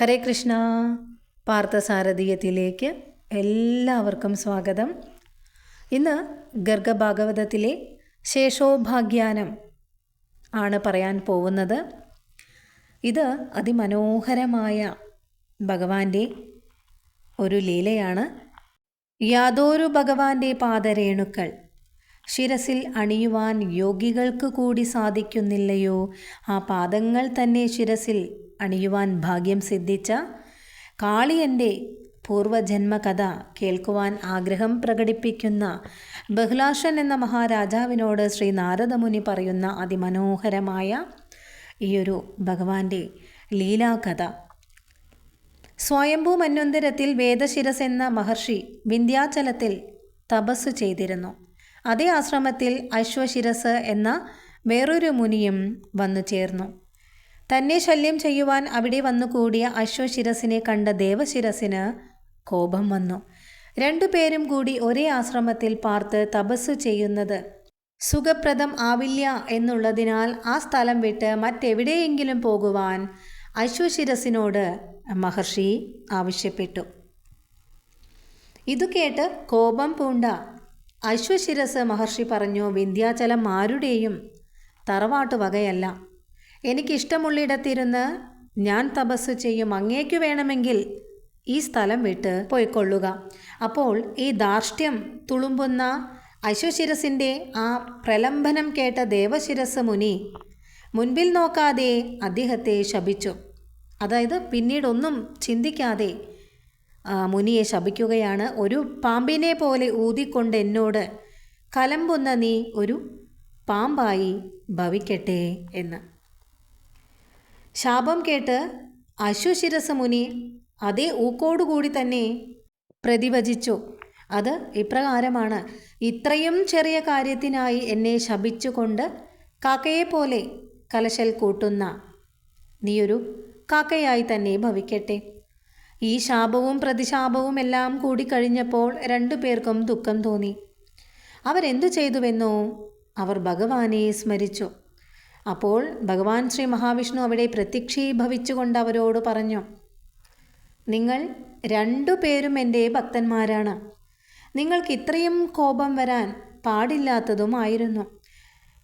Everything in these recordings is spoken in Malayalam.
ഹരേ കൃഷ്ണ. പാർത്ഥസാരഥീയത്തിലേക്ക് എല്ലാവർക്കും സ്വാഗതം. ഇന്ന് ഗർഗഭാഗവതത്തിലെ ശേഷോഭാഗ്യാനം ആണ് പറയാൻ പോകുന്നത്. ഇത് അതിമനോഹരമായ ഭഗവാന്റെ ഒരു ലീലയാണ്. യാതൊരു ഭഗവാന്റെ പാദരേണുക്കൾ ശിരസിൽ അണിയുവാൻ യോഗികൾക്ക് കൂടി സാധിക്കുന്നില്ലയോ? ആ പാദങ്ങൾ തന്നെ ശിരസിൽ അണിയുവാൻ ഭാഗ്യം സിദ്ധിച്ച കാളിയന്റെ പൂർവജന്മകഥ കേൾക്കുവാൻ ആഗ്രഹം പ്രകടിപ്പിക്കുന്ന ബഹ്ലാഷൻ എന്ന മഹാരാജാവിനോട് ശ്രീ നാരദമുനി പറയുന്ന അതിമനോഹരമായ ഈയൊരു ഭഗവാന്റെ ലീലാകഥ. സ്വയംഭൂ മന്വന്തരത്തിൽ വേദശിരസ് എന്ന മഹർഷി വിന്ധ്യാചലത്തിൽ തപസ് ചെയ്തിരുന്നു. അതേ ആശ്രമത്തിൽ അശ്വശിരസ് എന്ന വേറൊരു മുനിയും വന്നു ചേർന്നു. തന്നെ ശല്യം ചെയ്യുവാൻ അവിടെ വന്നുകൂടിയ അശ്വശിരസിനെ കണ്ട ദേവശിരസിന് കോപം വന്നു. രണ്ടുപേരും കൂടി ഒരേ ആശ്രമത്തിൽ പാർത്ത് തപസ് ചെയ്യുന്നത് സുഖപ്രദം ആവില്ല എന്നുള്ളതിനാൽ ആ സ്ഥലം വിട്ട് മറ്റെവിടെയെങ്കിലും പോകുവാൻ അശ്വശിരസിനോട് മഹർഷി ആവശ്യപ്പെട്ടു. ഇതു കേട്ട് കോപം പൂണ്ട അശ്വശിരസ് മഹർഷി പറഞ്ഞു വിന്ധ്യാചലം ആരുടെയും തറവാട്ട് വകയല്ല. എനിക്കിഷ്ടമുള്ളിടത്തിരുന്ന് ഞാൻ തപസ് ചെയ്യും. അങ്ങേക്ക് വേണമെങ്കിൽ ഈ സ്ഥലം വിട്ട് പോയിക്കൊള്ളുക. അപ്പോൾ ഈ ധാർഷ്ട്യം തുളുമ്പുന്ന അശ്വശിരസിന്റെ ആ പ്രലംബനം കേട്ട ദേവശിരസ് മുനി മുൻപിൽ നോക്കാതെ അദ്ദേഹത്തെ ശപിച്ചു. അതായത് പിന്നീടൊന്നും ചിന്തിക്കാതെ മുനിയെ ശപിക്കുകയാണ്. ഒരു പാമ്പിനെ പോലെ ഊതിക്കൊണ്ട് എന്നോട് കലമ്പുന്ന നീ ഒരു പാമ്പായി ഭവിക്കട്ടെ എന്ന്. ശാപം കേട്ട് അശ്വശിരസ മുനി അതേ ഊക്കോടുകൂടി തന്നെ പ്രതിവചിച്ചു. അത് ഇപ്രകാരമാണ്. ഇത്രയും ചെറിയ കാര്യത്തിനായി എന്നെ ശപിച്ചുകൊണ്ട് കാക്കയെപ്പോലെ കലശൽ കൂട്ടുന്ന നീയൊരു കാക്കയായി തന്നെ ഭവിക്കട്ടെ. ഈ ശാപവും പ്രതിശാപവും എല്ലാം കൂടി കഴിഞ്ഞപ്പോൾ രണ്ടു പേർക്കും ദുഃഖം തോന്നി. അവരെന്തു ചെയ്തുവെന്നോ അവർ ഭഗവാനെ സ്മരിച്ചു. അപ്പോൾ ഭഗവാൻ ശ്രീ മഹാവിഷ്ണു അവിടെ പ്രത്യക്ഷീഭവിച്ചുകൊണ്ട് അവരോട് പറഞ്ഞു നിങ്ങൾ രണ്ടു പേരും എന്റെ ഭക്തന്മാരാണ്. നിങ്ങൾക്ക് ഇത്രയും കോപം വരാൻ പാടില്ലാത്തതുമായിരുന്നു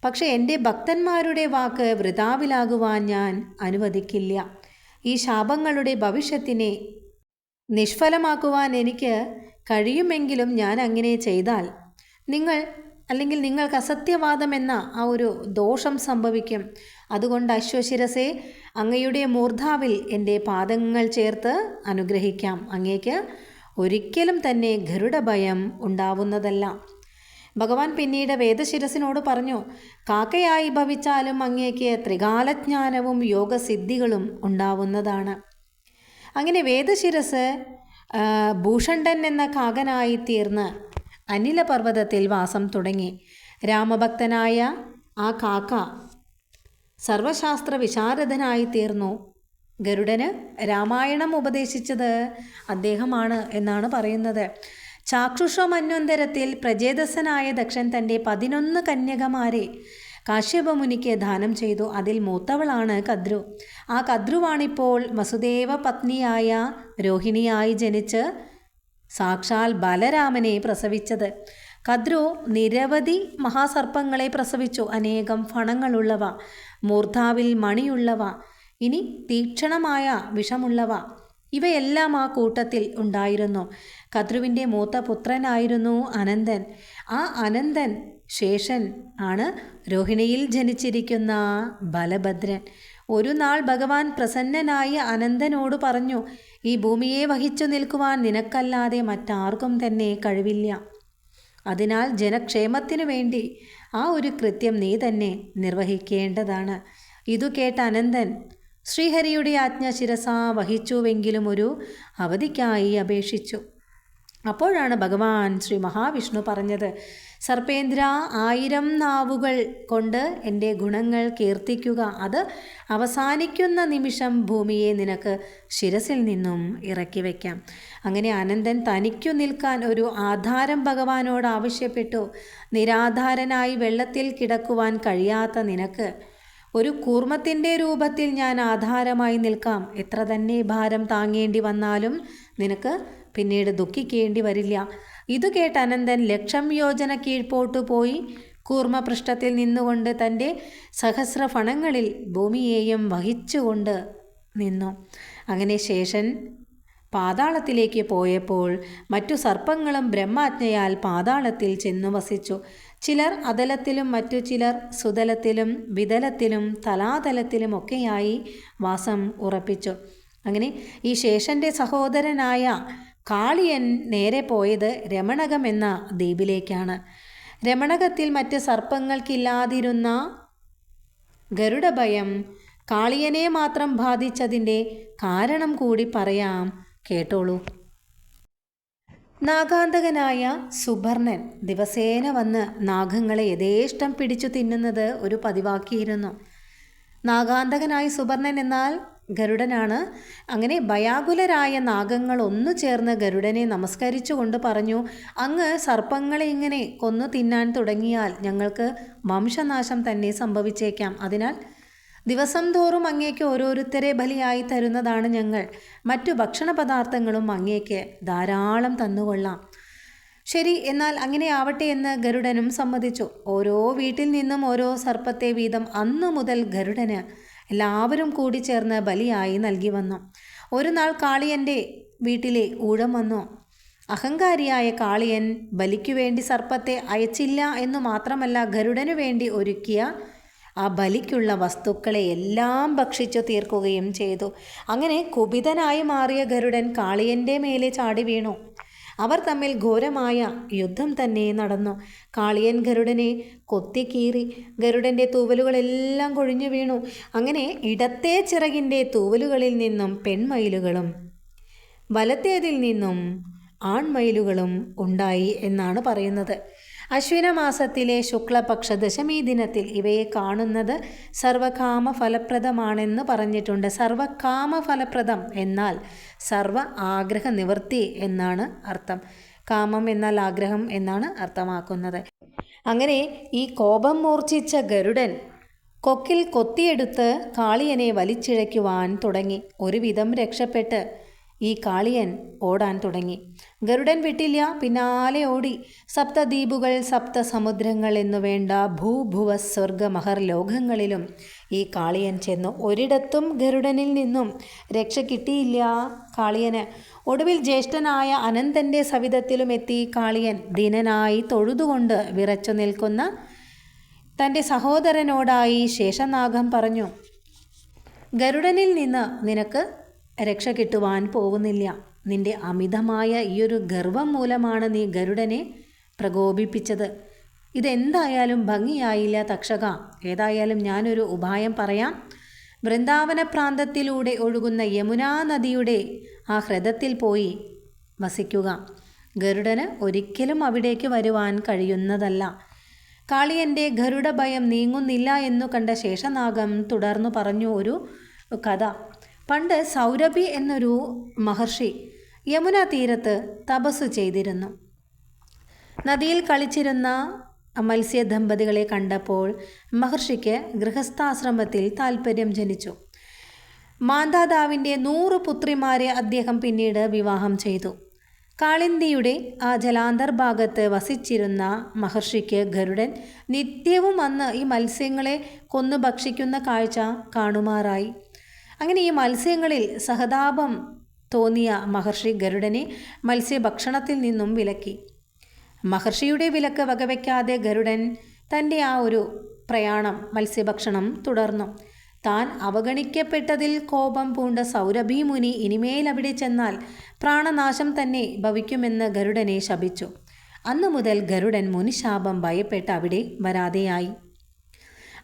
പക്ഷേ എന്റെ ഭക്തന്മാരുടെ വാക്ക് വൃതാവിലാകുവാൻ ഞാൻ അനുവദിക്കില്ല. ഈ ശാപങ്ങളുടെ ഭവിഷ്യത്തിനെ നിഷ്ഫലമാക്കുവാൻ എനിക്ക് കഴിയുമെങ്കിലും ഞാൻ അങ്ങനെ ചെയ്താൽ നിങ്ങൾ അല്ലെങ്കിൽ നിങ്ങൾക്ക് അസത്യവാദം എന്ന ആ ഒരു ദോഷം സംഭവിക്കും. അതുകൊണ്ട് അശ്വശിരസെ അങ്ങയുടെ മൂർധാവിൽ എന്റെ പാദങ്ങൾ ചേർത്ത് അനുഗ്രഹിക്കാം. അങ്ങേക്ക് ഒരിക്കലും തന്നെ ഗരുഡഭയം ഉണ്ടാവുന്നതല്ല. ഭഗവാൻ പിന്നീട് വേദശിരസിനോട് പറഞ്ഞു കാക്കയായി ഭവിച്ചാലും അങ്ങേക്ക് ത്രികാലജ്ഞാനവും യോഗസിദ്ധികളും ഉണ്ടാവുന്നതാണ്. അങ്ങനെ വേദശിരസ് ഭൂഷണ്ഡൻ എന്ന കാകനായി തീർന്ന് അനിലപർവതത്തിൽ വാസം തുടങ്ങി. രാമഭക്തനായ ആ കാക്ക സർവശാസ്ത്ര വിശാരദനായി തീർന്നു. ഗരുഡന് രാമായണം ഉപദേശിച്ചത് അദ്ദേഹമാണ് എന്നാണ് പറയുന്നത്. ചാക്ഷുഷ മന്വന്തരത്തിൽ ദക്ഷൻ തന്റെ പതിനൊന്ന് കന്യകമാരെ കാശ്യപമുനിക്ക് ദാനം ചെയ്തു. അതിൽ മൂത്തവളാണ് കദ്രു. ആ കദ്രുവാണിപ്പോൾ വസുദേവ പത്നിയായ രോഹിണിയായി ജനിച്ച് സാക്ഷാൽ ബലരാമനെ പ്രസവിച്ചത്. കദ്രു നിരവധി മഹാസർപ്പങ്ങളെ പ്രസവിച്ചു. അനേകം ഫണങ്ങളുള്ളവ മൂർധാവിൽ മണിയുള്ളവ ഇനി തീക്ഷണമായ വിഷമുള്ളവ. ഇവയെല്ലാം ആ കൂട്ടത്തിൽ ഉണ്ടായിരുന്നു. കദ്രുവിന്റെ മൂത്ത പുത്രനായിരുന്നു അനന്തൻ. ആ അനന്തൻ ശേഷൻ ആണ് രോഹിണിയിൽ ജനിച്ചിരിക്കുന്ന ബലഭദ്രൻ. ഒരു നാൾ ഭഗവാൻ പ്രസന്നനായ അനന്തനോട് പറഞ്ഞു ഈ ഭൂമിയെ വഹിച്ചു നിൽക്കുവാൻ നിനക്കല്ലാതെ മറ്റാർക്കും തന്നെ കഴിവില്ല. അതിനാൽ ജനക്ഷേമത്തിനു വേണ്ടി ആ ഒരു കൃത്യം നീ തന്നെ നിർവഹിക്കേണ്ടതാണ് ഇതു കേട്ട അനന്തൻ ശ്രീഹരിയുടെ ആജ്ഞ ശിരസാ വഹിച്ചുവെങ്കിലും ഒരു അവധിക്കായി അപേക്ഷിച്ചു. അപ്പോഴാണ് ഭഗവാൻ ശ്രീ മഹാവിഷ്ണു പറഞ്ഞത് സർപ്പേന്ദ്ര ആയിരം നാവുകൾ കൊണ്ട് എന്റെ ഗുണങ്ങൾ കീർത്തിക്കുക. അത് അവസാനിക്കുന്ന നിമിഷം ഭൂമിയെ നിനക്ക് ശിരസിൽ നിന്നും ഇറക്കി വയ്ക്കാം അങ്ങനെ അനന്തൻ തനിക്കു നിൽക്കാൻ ഒരു ആധാരം ഭഗവാനോട് ആവശ്യപ്പെട്ടു. നിരാധാരനായി വെള്ളത്തിൽ കിടക്കുവാൻ കഴിയാത്ത നിനക്ക് ഒരു കൂർമ്മത്തിന്റെ രൂപത്തിൽ ഞാൻ ആധാരമായി നിൽക്കാം. എത്ര തന്നെ ഭാരം താങ്ങേണ്ടി വന്നാലും നിനക്ക് പിന്നീട് ദുഃഖിക്കേണ്ടി വരില്ല. ഇത് കേട്ട് അനന്തൻ ലക്ഷം യോജന കീഴ്പോട്ടു പോയി. കൂർമ്മപൃഷ്ഠത്തിൽ നിന്നുകൊണ്ട് തന്റെ സഹസ്രഫണങ്ങളിൽ ഭൂമിയെയും വഹിച്ചുകൊണ്ട് നിന്നു. അങ്ങനെ ശേഷൻ പാതാളത്തിലേക്ക് പോയപ്പോൾ മറ്റു സർപ്പങ്ങളും ബ്രഹ്മാജ്ഞയാൽ പാതാളത്തിൽ ചെന്നു വസിച്ചു. ചിലർ അതലത്തിലും മറ്റു ചിലർ സുതലത്തിലും വിതലത്തിലും തലാതലത്തിലുമൊക്കെയായി വാസം ഉറപ്പിച്ചു. അങ്ങനെ ഈ ശേഷന്റെ സഹോദരനായ കാളിയൻ നേരെ പോയത് രമണകം എന്ന ദ്വീപിലേക്കാണ്. രമണകത്തിൽ മറ്റ് സർപ്പങ്ങൾക്കില്ലാതിരുന്ന ഗരുഡഭയം കാളിയനെ മാത്രം ബാധിച്ചതിന്റെ കാരണം കൂടി പറയാം. കേട്ടോളൂ. നാഗാന്തകനായ സുബർണൻ ദിവസേന വന്ന് നാഗങ്ങളെ യഥേഷ്ടം പിടിച്ചു തിന്നുന്നത് ഒരു പതിവാക്കിയിരുന്നു. നാഗാന്തകനായ സുബർണൻ എന്നാൽ ഗരുഡനാണ്. അങ്ങനെ ഭയാകുലരായ നാഗങ്ങൾ ഒന്നു ചേർന്ന് ഗരുഡനെ നമസ്കരിച്ചുകൊണ്ട് പറഞ്ഞു അങ്ങ് സർപ്പങ്ങളെ ഇങ്ങനെ കൊന്നു തിന്നാൻ തുടങ്ങിയാൽ ഞങ്ങൾക്ക് വംശനാശം തന്നെ സംഭവിച്ചേക്കാം. അതിനാൽ ദിവസം തോറും അങ്ങേക്ക് ഓരോരുത്തരെ ബലിയായി തരുന്നതാണ് ഞങ്ങൾ. മറ്റു ഭക്ഷണ പദാർത്ഥങ്ങളും അങ്ങേക്ക് ധാരാളം തന്നുകൊള്ളാം. ശരി എന്നാൽ അങ്ങനെ ആവട്ടെ എന്ന് ഗരുഡനും സമ്മതിച്ചു. ഓരോ വീട്ടിൽ നിന്നും ഓരോ സർപ്പത്തെ വീതം അന്നു മുതൽ ഗരുഡന് എല്ലാവരും കൂടി ചേർന്ന് ബലിയായി നൽകി വന്നു. ഒരു നാൾ കാളിയന്റെ വീട്ടിലെ ഊഴം വന്നു. അഹങ്കാരിയായ കാളിയൻ ബലിക്കു വേണ്ടി സർപ്പത്തെ അയച്ചില്ല എന്നു മാത്രമല്ല ഗരുഡനു വേണ്ടി ഒരുക്കിയ ആ ബലിക്കുള്ള വസ്തുക്കളെ എല്ലാം ഭക്ഷിച്ചു തീർക്കുകയും ചെയ്തു. അങ്ങനെ കുപിതനായി മാറിയ ഗരുഡൻ കാളിയന്റെ മേലെ ചാടി വീണു. അവർ തമ്മിൽ ഘോരമായ യുദ്ധം തന്നെ നടന്നു. കാളിയൻ ഗരുഡനെ കൊത്തിക്കീറി ഗരുഡന്റെ തൂവലുകളെല്ലാം കൊഴിഞ്ഞു വീണു. അങ്ങനെ ഇടത്തെ ചിറകിന്റെ തൂവലുകളിൽ നിന്നും പെൺമയിലുകളും വലത്തേതിൽ നിന്നും ആൺമയിലുകളും ഉണ്ടായി എന്നാണ് പറയുന്നത്. അശ്വിന മാസത്തിലെ ശുക്ലപക്ഷ ദശമി ദിനത്തിൽ ഇവയെ കാണുന്നത് സർവകാമ ഫലപ്രദമാണെന്ന് പറഞ്ഞിട്ടുണ്ട്. സർവകാമ ഫലപ്രദം എന്നാൽ സർവ ആഗ്രഹ നിവൃത്തി എന്നാണ് അർത്ഥം. കാമം എന്നാൽ ആഗ്രഹം എന്നാണ് അർത്ഥമാക്കുന്നത്. അങ്ങനെ ഈ കോപം മൂർച്ഛിച്ച ഗരുഡൻ കൊക്കിൽ കൊത്തിയെടുത്ത് കാളിയനെ വലിച്ചിഴയ്ക്കുവാൻ തുടങ്ങി. ഒരുവിധം രക്ഷപ്പെട്ട് ഈ കാളിയൻ ഓടാൻ തുടങ്ങി. ഗരുഡൻ വിട്ടില്ല പിന്നാലെ ഓടി. സപ്തദ്വീപുകൾ സപ്തസമുദ്രങ്ങൾ എന്നു വേണ്ട ഭൂഭുവ സ്വർഗ മഹർ ലോകങ്ങളിലും ഈ കാളിയൻ ചെന്നു. ഒരിടത്തും ഗരുഡനിൽ നിന്നും രക്ഷ കിട്ടിയില്ല കാളിയന്. ഒടുവിൽ ജ്യേഷ്ഠനായ അനന്തന്റെ സവിധത്തിലും എത്തി കാളിയൻ ദിനനായി തൊഴുതുകൊണ്ട് വിറച്ചു നിൽക്കുന്ന തന്റെ സഹോദരനോടായി ശേഷനാഗം പറഞ്ഞു ഗരുഡനിൽ നിന്ന് നിനക്ക് രക്ഷ കിട്ടുവാൻ പോകുന്നില്ല. നിന്റെ അമിതമായ ഈയൊരു ഗർവം മൂലമാണ് നീ ഗരുഡനെ പ്രകോപിപ്പിച്ചത്. ഇതെന്തായാലും ഭംഗിയായില്ല തക്ഷക. ഏതായാലും ഞാനൊരു ഉപായം പറയാം. വൃന്ദാവന പ്രാന്തത്തിലൂടെ ഒഴുകുന്ന യമുനാ നദിയുടെ ആ ഹ്രദത്തിൽ പോയി വസിക്കുക. ഗരുഡന് ഒരിക്കലും അവിടേക്ക് വരുവാൻ കഴിയുന്നതല്ല. കാളിയന്റെ ഗരുഡ ഭയം നീങ്ങുന്നില്ല എന്നു കണ്ട ശേഷനാഗം തുടർന്നു പറഞ്ഞു ഒരു കഥ. പണ്ട് സൗരഭി എന്നൊരു മഹർഷി യമുന തീരത്ത് തപസ് ചെയ്തിരുന്നു. നദിയിൽ കളിച്ചിരുന്ന മത്സ്യ ദമ്പതികളെ കണ്ടപ്പോൾ മഹർഷിക്ക് ഗൃഹസ്ഥാശ്രമത്തിൽ താൽപ്പര്യം ജനിച്ചു. മാന്താതാവിന്റെ നൂറ് പുത്രിമാരെ അദ്ദേഹം പിന്നീട് വിവാഹം ചെയ്തു. കാളിന്തിയുടെ ആ ജലാന്തർഭാഗത്ത് വസിച്ചിരുന്ന മഹർഷിക്ക് ഗരുഡൻ നിത്യവും അന്ന് ഈ മത്സ്യങ്ങളെ കൊന്നു ഭക്ഷിക്കുന്ന കാഴ്ച കാണുമാറായി. അങ്ങനെ ഈ മത്സ്യങ്ങളിൽ സഹതാപം തോന്നിയ മഹർഷി ഗരുഡനെ മത്സ്യഭക്ഷണത്തിൽ നിന്നും വിലക്കി. മഹർഷിയുടെ വിലക്ക് വകവയ്ക്കാതെ ഗരുഡൻ തന്റെ ആ ഒരു പ്രയാണം മത്സ്യഭക്ഷണം തുടർന്നു. താൻ അവഗണിക്കപ്പെട്ടതിൽ കോപം പൂണ്ട സൗരഭി മുനി ഇനിമേൽ അവിടെ ചെന്നാൽ പ്രാണനാശം തന്നെ ഭവിക്കുമെന്ന് ഗരുഡനെ ശപിച്ചു. അന്നു മുതൽ ഗരുഡൻ മുനിശാപം ഭയപ്പെട്ട് അവിടെ വരാതെയായി.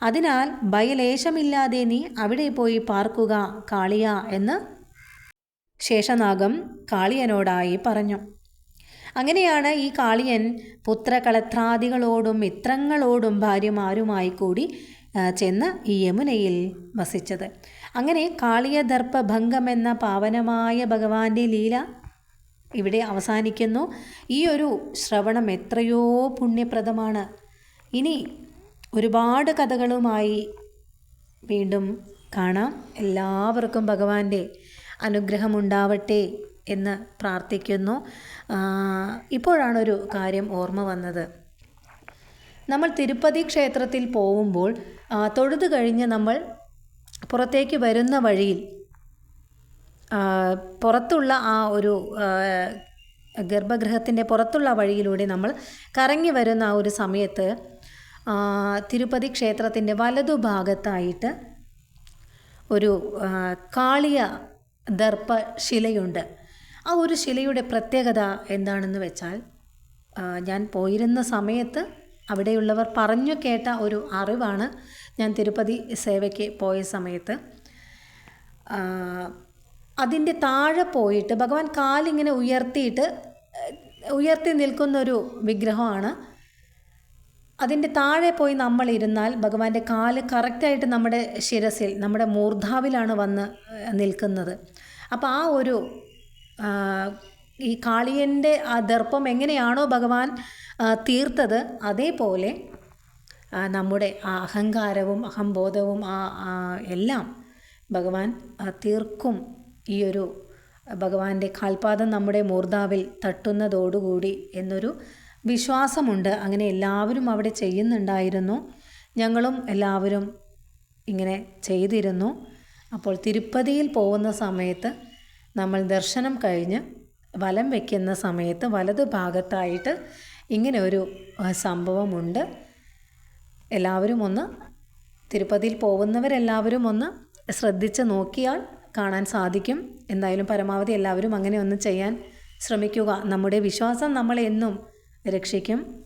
അതിനാൽ ഭയലേശമില്ലാതെ നീ അവിടെ പോയി പാർക്കുക കാളിയ എന്ന് ശേഷനാഗം കാളിയനോടായി പറഞ്ഞു. അങ്ങനെയാണ് ഈ കാളിയൻ പുത്രകളത്രാദികളോടും മിത്രങ്ങളോടും ഭാര്യമാരുമായി കൂടി ചെന്ന് ഈ യമുനയിൽ വസിച്ചത്. അങ്ങനെ കാളിയദർപ്പഭംഗം എന്ന പാവനമായ ഭഗവാന്റെ ലീല ഇവിടെ അവസാനിക്കുന്നു. ഈ ഒരു ശ്രവണം എത്രയോ പുണ്യപ്രദമാണ്. ഇനി ഒരുപാട് കഥകളുമായി വീണ്ടും കാണാം. എല്ലാവർക്കും ഭഗവാന്റെ അനുഗ്രഹമുണ്ടാവട്ടെ എന്ന് പ്രാർത്ഥിക്കുന്നു. ഇപ്പോഴാണ് ഇപ്പോഴാണൊരു കാര്യം ഓർമ്മ വന്നത്. നമ്മൾ തിരുപ്പതി ക്ഷേത്രത്തിൽ പോകുമ്പോൾ തൊഴുതു കഴിഞ്ഞ് നമ്മൾ പുറത്തേക്ക് വരുന്ന വഴിയിൽ പുറത്തുള്ള ആ ഒരു ഗർഭഗൃഹത്തിന്റെ പുറത്തുള്ള വഴിയിലൂടെ നമ്മൾ കറങ്ങി വരുന്ന ആ ഒരു സമയത്ത് തിരുപ്പതി ക്ഷേത്രത്തിന്റെ വലതുഭാഗത്തായിട്ട് ഒരു കാളിയ ദർപ്പ ശിലയുണ്ട്. ആ ഒരു ശിലയുടെ പ്രത്യേകത എന്താണെന്ന് വെച്ചാൽ ഞാൻ പോയിരുന്ന സമയത്ത് അവിടെയുള്ളവർ പറഞ്ഞു കേട്ട ഒരു അറിവാണ് ഞാൻ തിരുപ്പതി സേവയ്ക്ക് പോയ സമയത്ത്. അതിന്റെ താഴെ പോയിട്ട് ഭഗവാൻ കാലിങ്ങനെ ഉയർത്തിയിട്ട് ഉയർത്തി നിൽക്കുന്നൊരു വിഗ്രഹമാണ് അതിന്റെ താഴെ പോയി നമ്മൾ ഇരുന്നാൽ ഭഗവാന്റെ കാൽ കറക്റ്റായിട്ട് നമ്മുടെ ശിരസിൽ നമ്മുടെ മൂർധാവിലാണ് വന്ന് നിൽക്കുന്നത്. അപ്പോൾ ആ ഒരു ഈ കാളിയന്റെ ആ ദർപ്പം എങ്ങനെയാണോ ഭഗവാൻ തീർത്തത് അതേപോലെ നമ്മുടെ ആ അഹങ്കാരവും അഹംബോധവും ആ എല്ലാം ഭഗവാൻ തീർക്കും. ഈ ഒരു ഭഗവാന്റെ കാൽപാദം നമ്മുടെ മൂർധാവിൽ തട്ടുന്നതോടുകൂടി എന്നൊരു വിശ്വാസമുണ്ട്. അങ്ങനെ എല്ലാവരും അവിടെ ചെയ്യുന്നുണ്ടായിരുന്നു. ഞങ്ങളും എല്ലാവരും ഇങ്ങനെ ചെയ്തിരുന്നു. അപ്പോൾ തിരുപ്പതിയിൽ പോകുന്ന സമയത്ത് നമ്മൾ ദർശനം കഴിഞ്ഞ് വലം വയ്ക്കുന്ന സമയത്ത് വലതു ഭാഗത്തായിട്ട് ഇങ്ങനെ ഒരു സംഭവമുണ്ട്. എല്ലാവരും ഒന്ന് തിരുപ്പതിയിൽ പോകുന്നവരെല്ലാവരും ഒന്ന് ശ്രദ്ധിച്ച് നോക്കിയാൽ കാണാൻ സാധിക്കും. എന്തായാലും പരമാവധി എല്ലാവരും അങ്ങനെ ഒന്ന് ചെയ്യാൻ ശ്രമിക്കുക. നമ്മുടെ വിശ്വാസം നമ്മളെ എന്നും രക്ഷിക്കും.